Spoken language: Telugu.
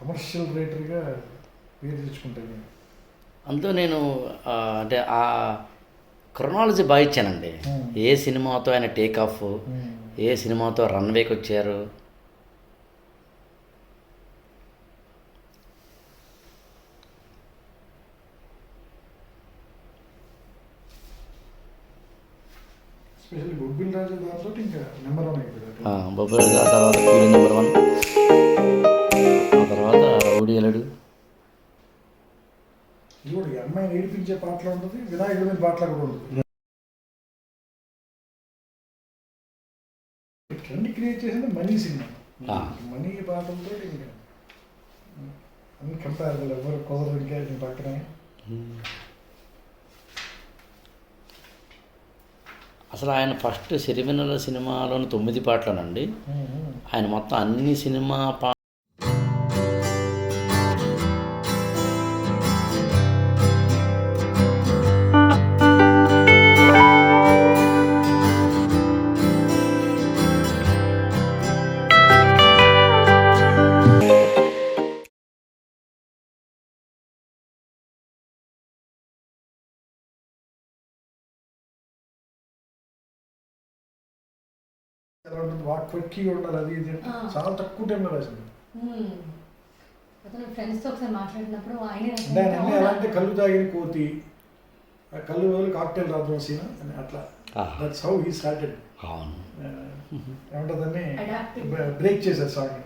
కమర్షియల్ రైటర్గా పేరు తెచ్చుకుంటాను అందులో నేను అంటే ఆ క్రొనాలజీ బాగా ఇచ్చానండి. ఏ సినిమాతో ఆయన టేక్ ఆఫ్ ఏ సినిమాతో రన్వేకి వచ్చారు? బొబ్బిల్ రాజు దాంతో ఇంకా నెంబర్ వన్ ఆ, తర్వాత కూలీ నెంబర్ వన్. ఆ తర్వాత రౌడీ ఈ అమ్మాయిని ఏడిపించే పాటలు ఉంటుంది వినాయకుడి మీద పాటలు కూడా ఉంటుంది. ట్రెండ్ క్రియేట్ చేసింది మనీ సినిమా. మనీ పాటలతో ఇంకా అన్కంపారబుల్ ఎవరు కుదరదు ఇంకా పక్కనే. అసలు ఆయన ఫస్ట్ సిరివెన్నెల సినిమాలోని తొమ్మిది పాటలోనండి. ఆయన మొత్తం అన్ని సినిమా పా వాక్ క్విక్కి ఉండాలి అది ఇది అంటే. చాలా తక్కువ టైంలో రాసింది. అతను ఫ్రెండ్స్తో ఒకసారి మాట్లాడినప్పుడు ఆయనే అంటే ఆయన అన్నీ ఎలా అంటే కళ్ళు తాగిన కోతి ఆ కళ్ళు వదిలి కాక్టైల్ రాత్రం సీన్ అని అట్లా. దట్స్ హౌ హీ స్టార్టెడ్ అవును ఏమంటుందని Adapting. బ్రేక్ చేశారు సాంగ్